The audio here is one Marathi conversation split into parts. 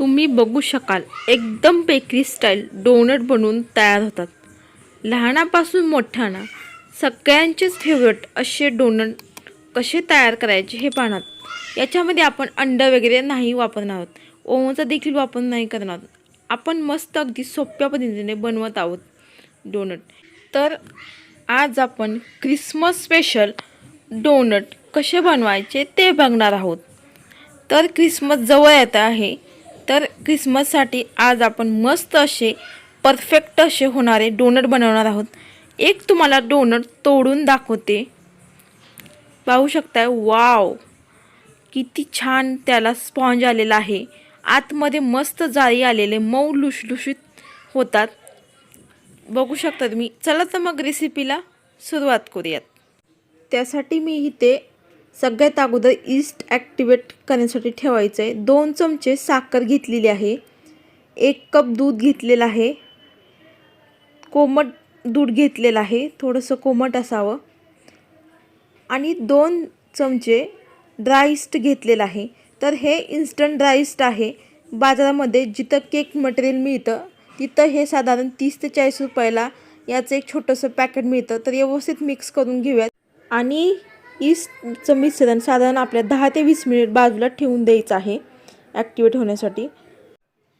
तुम्ही बघू शकाल एकदम बेकरी स्टाईल डोनट बनवून तयार होतात. लहानापासून मोठ्याना सगळ्यांचेच फेवरेट असे डोनट कसे तयार करायचे हे पाहणार. याच्यामध्ये आपण अंड वगैरे नाही वापरणार आहोत. ओव्हनचा देखील वापर नाही करणार आहोत. आपण मस्त अगदी सोप्या पद्धतीने बनवत आहोत डोनट. तर आज आपण क्रिसमस स्पेशल डोनट कसे बनवायचे ते बघणार आहोत. तर क्रिसमस जवळ येत आहे. तर क्रिसमससाठी आज आपण मस्त असे परफेक्ट असे होणारे डोनट बनवणार आहोत. एक तुम्हाला डोनट तोडून दाखवते. पाहू शकताय? वाव किती छान त्याला स्पॉन्ज आलेला आहे. आतमध्ये मस्त जाळी आलेले मऊ लुशलुशीत होतात. बघू शकता तुम्ही. चला तर मग रेसिपीला सुरुवात करूयात. त्यासाठी मी इथे सगळ्यात अगोदर ईस्ट ॲक्टिवेट करण्यासाठी ठेवायचं आहे दोन चमचे साखर घेतलेली आहे. एक कप दूध घेतलेलं आहे. कोमट दूध घेतलेलं आहे. थोडंसं कोमट असावं. आणि दोन चमचे ड्राईस्ट घेतलेलं आहे. तर हे इन्स्टंट ड्राईस्ट आहे. बाजारामध्ये जिथं केक मटेरियल मिळतं तिथं हे साधारण तीस ते चाळीस रुपयाला याचं एक छोटंसं पॅकेट मिळतं. तर व्यवस्थित मिक्स करून घेऊयात. आणि ईस्टचं मिश्रण साधारण आपल्या दहा ते वीस मिनिट बाजूला ठेवून द्यायचं आहे ॲक्टिवेट होण्यासाठी.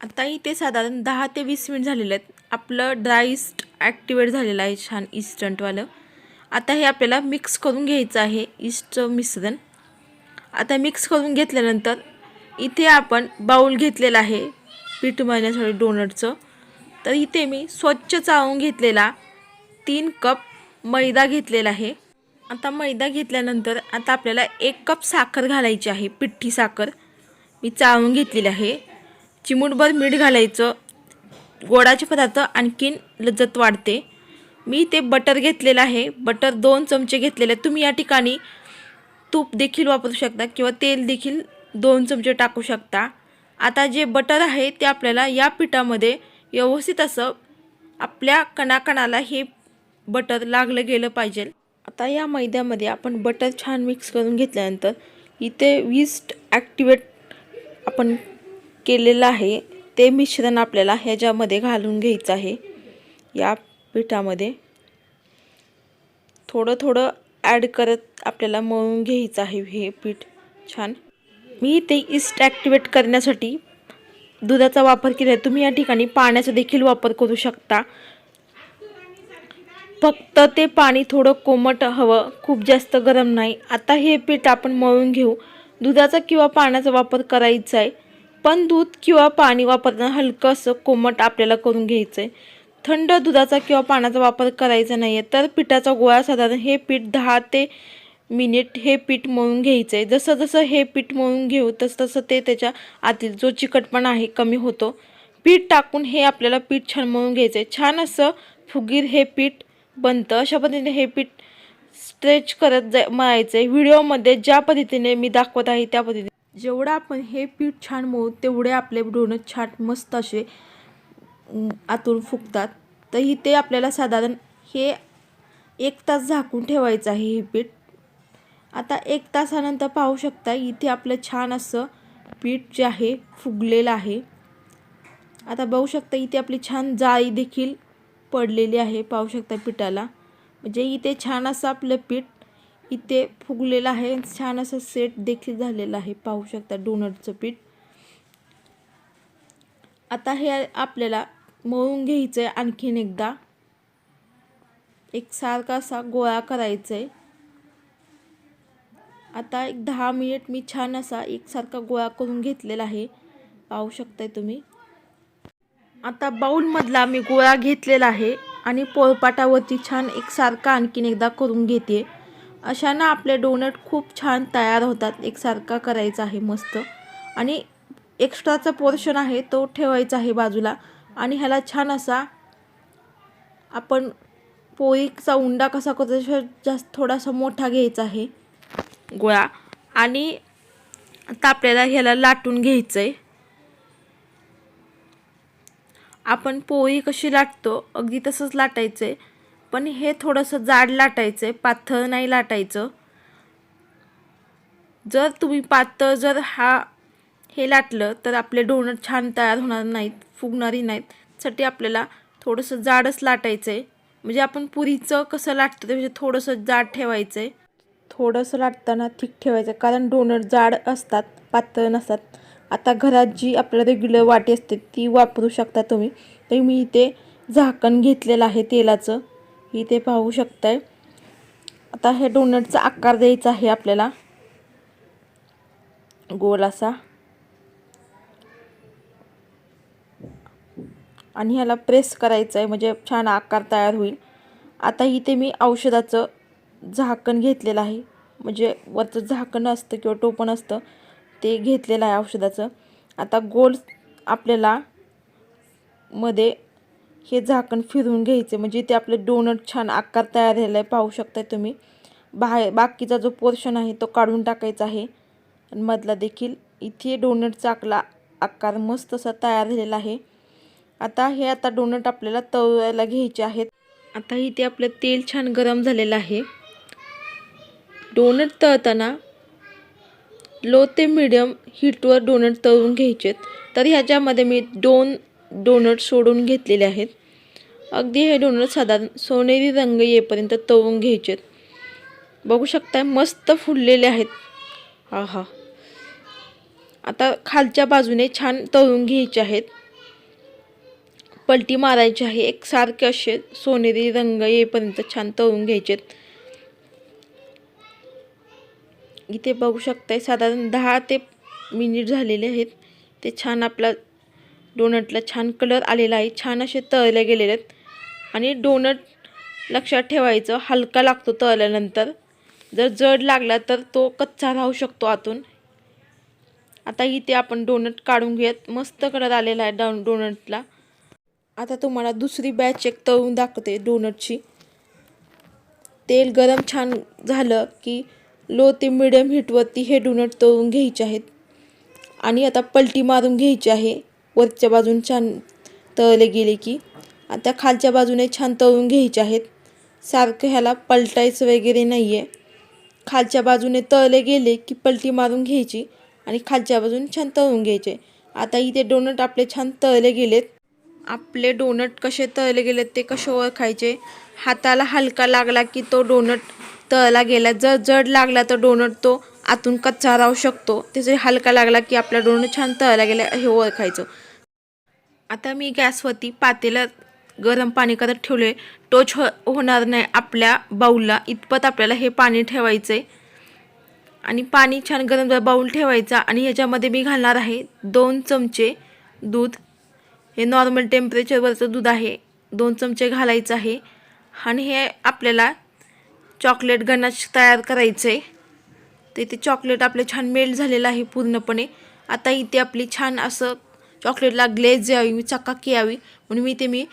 आता इथे साधारण दहा ते वीस मिनिट झालेले आहेत. आपलं ड्राईस्ट ॲक्टिवेट झालेलं आहे छान इस्टंटवालं आता हे आपल्याला मिक्स करून घ्यायचं आहे ईस्टचं मिश्रण. आता मिक्स करून घेतल्यानंतर इथे आपण बाऊल घेतलेला आहे पीठ मळण्यासाठी डोनटचं तर इथे मी स्वच्छ चाळून घेतलेला तीन कप मैदा घेतलेला आहे. आता मैदा घेतल्यानंतर आता आपल्याला एक कप साखर घालायची आहे पिठ्ठी साखर. मी चाळून घेतलेली आहे. चिमूटभर मीठ घालायचं. गोडाचे पदार्थ आणखीन लज्जत वाढते. मी ते बटर घेतलेलं आहे. बटर दोन चमचे घेतलेले तुम्ही या ठिकाणी तूप देखील वापरू शकता किंवा तेल देखील दोन चमचे टाकू शकता. आता जे बटर आहे ते आपल्याला या पिठामध्ये व्यवस्थित असं आपल्या कणाकणाला हे बटर लागलं गेलं पाहिजे. आता या मैद्यामध्ये आपण बटर छान मिक्स करून घेतल्यानंतर इथे वीस्ट ॲक्टिवेट आपण केलेलं आहे. ते मिश्रण आपल्याला ह्याच्यामध्ये घालून घ्यायचं आहे. या पिठामध्ये थोडं थोडं ॲड करत आपल्याला मळून घ्यायचं आहे हे पीठ छान. मी ते इस्ट ॲक्टिवेट करण्यासाठी दुधाचा वापर केला आहे तुम्ही या ठिकाणी पाण्याचा देखील वापर करू शकता. फक्त ते पाणी थोडं कोमट हवं खूप जास्त गरम नाही. आता हे पीठ आपण मळून घेऊ. दुधाचा किंवा पाण्याचा वापर करायचा आहे पण दूध किंवा पाणी वापरताना हलकं असं कोमट आपल्याला करून घ्यायचं आहे थंड दुधाचा किंवा पाण्याचा वापर करायचा नाही आहे तर पिठाचा गोळा साधारण हे पीठ दहा ते मिनिट हे पीठ मळून घ्यायचं आहे जसं जसं हे पीठ मळून घेऊ तसं तसं ते त्याच्या आतील जो चिकटपणा आहे कमी होतो. पीठ टाकून हे आपल्याला पीठ छान मळून घ्यायचं आहे छान असं फुगीर हे पीठ बनतं. अशा पद्धतीने हे पीठ स्ट्रेच करत जा मळायचं आहे व्हिडिओमध्ये ज्या पद्धतीने मी दाखवत आहे त्या पद्धतीने. जेवढं आपण हे पीठ छान मळू तेवढे आपले डोनट छान मस्त असे आतून फुगतात. तर इथे आपल्याला साधारण हे एक तास झाकून ठेवायचं आहे हे पीठ. आता एक तासानंतर पाहू शकता इथे आपलं छान असं पीठ जे आहे फुगलेलं आहे. आता बघू शकता इथे आपली छान जाळी देखील पडलेली आहे पाहू शकता पिठाला. म्हणजे इथे छान असं आपलं पीठ इथे फुगलेलं आहे. छान असं सेट देखील झालेलं आहे पाहू शकता डोनटचं पीठ. आता हे आपल्याला मळून घ्यायचं आहे आणखीन एकदा. एक सारखा असा गोळा करायचा आहे आता एक दहा मिनिट मी छान असा एकसारखा गोळा करून घेतलेला आहे. पाहू शकताय तुम्ही. आता बाऊलमधला मी गोळा घेतलेला आहे आणि पोळपाटावरती छान एकसारखा आणखीन एकदा करून घेते. अशानं आपले डोनट खूप छान तयार होतात. एकसारखा करायचा आहे मस्त. आणि एक्स्ट्राचा पोर्शन आहे तो ठेवायचा आहे बाजूला. आणि ह्याला छान असा आपण पोळीचा उंडा कसा करतो जास्त थोडासा मोठा घ्यायचा आहे. गोळा. आणि आता आपल्याला ह्याला लाटून घ्यायचं आहे आपण पोळी कशी लाटतो अगदी तसंच लाटायचं. आहे पण हे थोडंसं जाड लाटायचं आहे पातळ नाही लाटायचं. जर तुम्ही पातळ जर हा हे लाटलं तर आपले डोनट छान तयार होणार नाहीत फुगणारी नाहीत. साठी आपल्याला थोडंसं जाडच लाटायचं. आहे म्हणजे आपण पुरीचं कसं लाटतो म्हणजे थोडंसं जाड ठेवायचं. आहे थोडंसं लाटताना ठीक ठेवायचं कारण डोनट जाड असतात पातळ नसतात. आता घरात जी आपल्याला रेग्युलर वाटी असते ती वापरू शकता तुम्ही. तर मी इथे झाकण घेतलेलं आहे तेलाचं. इथे पाहू शकताय. आता हे डोनटचा आकार द्यायचा आहे आपल्याला. गोल असा. आणि ह्याला प्रेस करायचं आहे म्हणजे छान आकार तयार होईल. आता इथे मी औषधाचं झाकण घेतलेलं आहे. म्हणजे वरचं झाकण असतं किंवा टोपण असतं ते घेतलेलं आहे औषधाचं. आता गोल आपल्याला मध्ये हे झाकण फिरवून घ्यायचे. म्हणजे ते आपले डोनट छान आकार तयार झालेला आहे. पाहू शकताय तुम्ही. बाहेर बाकीचा जो पोर्शन आहे तो काढून टाकायचा आहे. आणि मधला देखील. इथे डोनटचा आकला आकार मस्त असा तयार झालेला आहे. आता हे आता डोनट आपल्याला तळायला घ्यायचे आहेत. आता इथे आपलं तेल छान गरम झालेलं आहे. डोनट तळताना लो ते मिडियम हीटवर डोनट तळून घ्यायचेत. तर ह्याच्यामध्ये मी दोन डोनट सोडून घेतलेले आहेत. अगदी हे डोनट साधारण सोनेरी रंग येईपर्यंत तळून घ्यायचेत. बघू शकताय मस्त फुललेले आहेत. हा हा आता खालच्या बाजूने छान तळून घ्यायचे आहेत. पलटी मारायची आहे. एक सारखे असे सोनेरी रंग येईपर्यंत छान तळून घ्यायचेत. इथे बघू शकताय साधारण दहा ते मिनिट झालेले आहेत. ते छान आपला डोनटला छान कलर आलेला आहे. छान असे तळले गेलेले आहेत. आणि डोनट लक्षात ठेवायचं हलका लागतो तळल्यानंतर. जर जड लागला तर तो कच्चा राहू शकतो आतून. आता इथे आपण डोनट काढून घेऊयात. मस्त कलर आलेला आहे डो डोनटला. आता तुम्हाला दुसरी बॅच एक तळून दाखवते डोनटची. तेल गरम छान झालं की लो ते मिडियम हीटवरती हे डोनट तळून घ्यायचे आहेत. आणि आता पलटी मारून घ्यायची आहे. वरच्या बाजून छान तळले गेले की आता खालच्या बाजूने छान तळून घ्यायचे आहेत. सारखं ह्याला पलटायचं वगैरे नाही आहे खालच्या बाजूने तळले गेले की पलटी मारून घ्यायची आणि खालच्या बाजून छान तळून घ्यायचे. आता इथे डोनट आपले छान तळले गेलेत. आपले डोनट कसे तळले गेलेत ते कसे ओळखायचे? हाताला हलका लागला की तो डोनट तळला गेला जर जड लागला तर डोनट तो आतून कच्चा राहू शकतो. त्याचा हलका लागला की आपला डोनट छान तळला गेला हे ओळखायचं. आता मी गॅसवरती पातेला गरम पाणी करत ठेवले टोच हो होणार नाही आपल्या बाऊलला. इतपत आपल्याला हे पाणी ठेवायचं आहे आणि पाणी छान गरम बाऊल ठेवायचा. आणि ह्याच्यामध्ये मी घालणार आहे दोन चमचे दूध. हे नॉर्मल टेम्परेचरवरचं दूध आहे. दोन चमचे घालायचं आहे. आणि हे आपल्याला चॉकलेट गणाश तयार करायचं आहे ते चॉकलेट आपलं छान मेल्ट झालेलं आहे पूर्णपणे. आता इथे आपली छान असं चॉकलेटला ग्लेज यावी मी चकाकी यावी म्हणून मी ते मी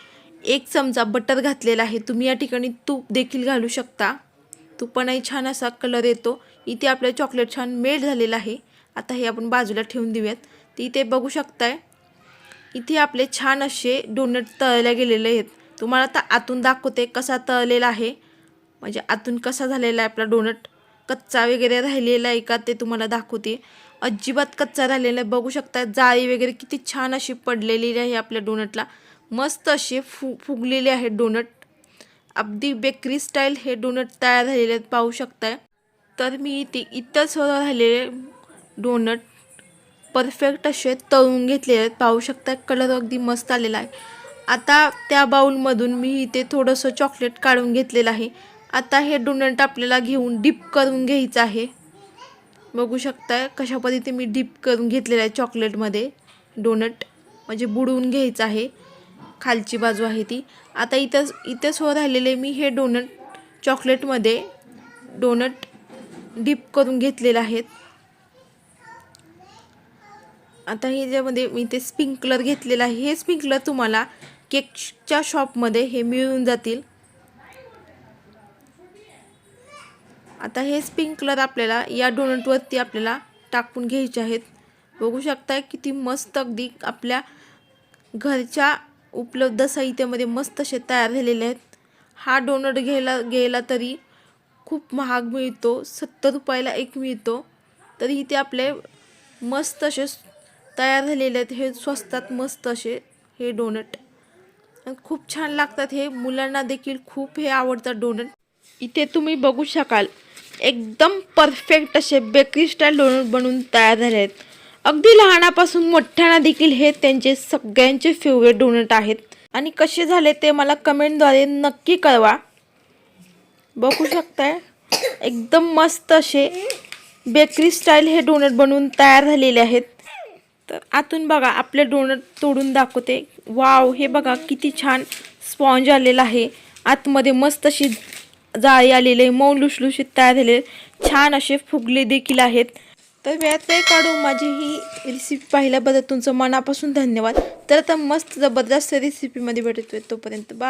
एक चमचा बटर घातलेला आहे. तुम्ही या ठिकाणी तूप देखील घालू शकता. तुपानाही छान असा कलर येतो. इथे आपलं चॉकलेट छान मेल्ट झालेलं आहे. आता हे आपण बाजूला ठेवून देऊयात. तर इथे बघू शकताय इथे आपले छान असे डोनट तळले गेलेले आहेत. तुम्हाला आता आतून दाखवते कसा तळलेला आहे. म्हणजे आतून कसा झालेला आहे आपला डोनट कच्चा वगैरे राहिलेला आहे का ते तुम्हाला दाखवते. अजिबात कच्चा राहिलेला आहे. बघू शकता जाळी वगैरे किती छान अशी पडलेली आहे आपल्या डोनटला. मस्त असे फु फुगलेले आहेत डोनट. अगदी बेकरी स्टाईल हे डोनट तयार झालेले आहेत पाहू शकताय. तर मी इथे इतर सर्व राहिलेले डोनट. परफेक्ट असे तळून घेतलेले आहेत. पाहू शकता कलर अगदी मस्त आलेला आहे. आता त्या बाऊलमधून मी इथे थोडंसं चॉकलेट काढून घेतलेलं आहे. आता हे डोनट आपल्याला घेऊन डिप करून घ्यायचं आहे. बघू शकता कशा पद्धती मी डिप करून घेतलेलं आहे चॉकलेटमध्ये. डोनट म्हणजे बुडवून घ्यायचं आहे. खालची बाजू आहे ती. आता इथं इथं सो राहिलेले मी हे डोनट चॉकलेटमध्ये डोनट डिप करून घेतलेले आहेत. आता हे ज्यामध्ये मी ते स्प्रिंकलर घेतलेलं आहे. हे स्प्रिंकलर तुम्हाला केकच्या शॉपमध्ये हे मिळून जातील. आता हे स्प्रिंकलर आपल्याला या डोनटवरती आपल्याला टाकून घ्यायचे आहेत. बघू शकताय किती मस्त अगदी आपल्या घरच्या उपलब्ध साहित्यामध्ये मस्त असे तयार झालेले आहेत. हा डोनट घ्यायला गेला तरी खूप महाग मिळतो सत्तर रुपयाला एक मिळतो. तरी इथे आपले मस्त असे तयार झालेले आहेत. हे स्वस्तात मस्त असे हे डोनट खूप छान लागतात हे. मुलांना देखील खूप हे आवडतात डोनट इथे तुम्ही बघू शकाल एकदम परफेक्ट असे बेकरी स्टाईल डोनट बनवून तयार झाले आहेत. अगदी लहानापासून मोठ्यांना देखील हे त्यांचे सगळ्यांचे फेवरेट डोनट आहेत. आणि कसे झाले ते मला कमेंटद्वारे नक्की कळवा. बघू शकताय. एकदम मस्त असे बेकरी स्टाईल हे डोनट बनवून तयार झालेले आहेत. तर आतून बघा आपले डोनट तोडून दाखवते. वाव हे बघा किती छान स्पॉन्ज आलेला आहे. आतमध्ये मस्त अशी जाळी आलेले मऊ लुसलुशीत तयार झालेले छान असे फुगले देखील आहेत. तर वेळात काढू माझी ही रेसिपी पाहिल्याबद्दल तुमचं मनापासून धन्यवाद. तर आता मस्त जबरदस्त रेसिपीमध्ये भेटतोय तोपर्यंत. बा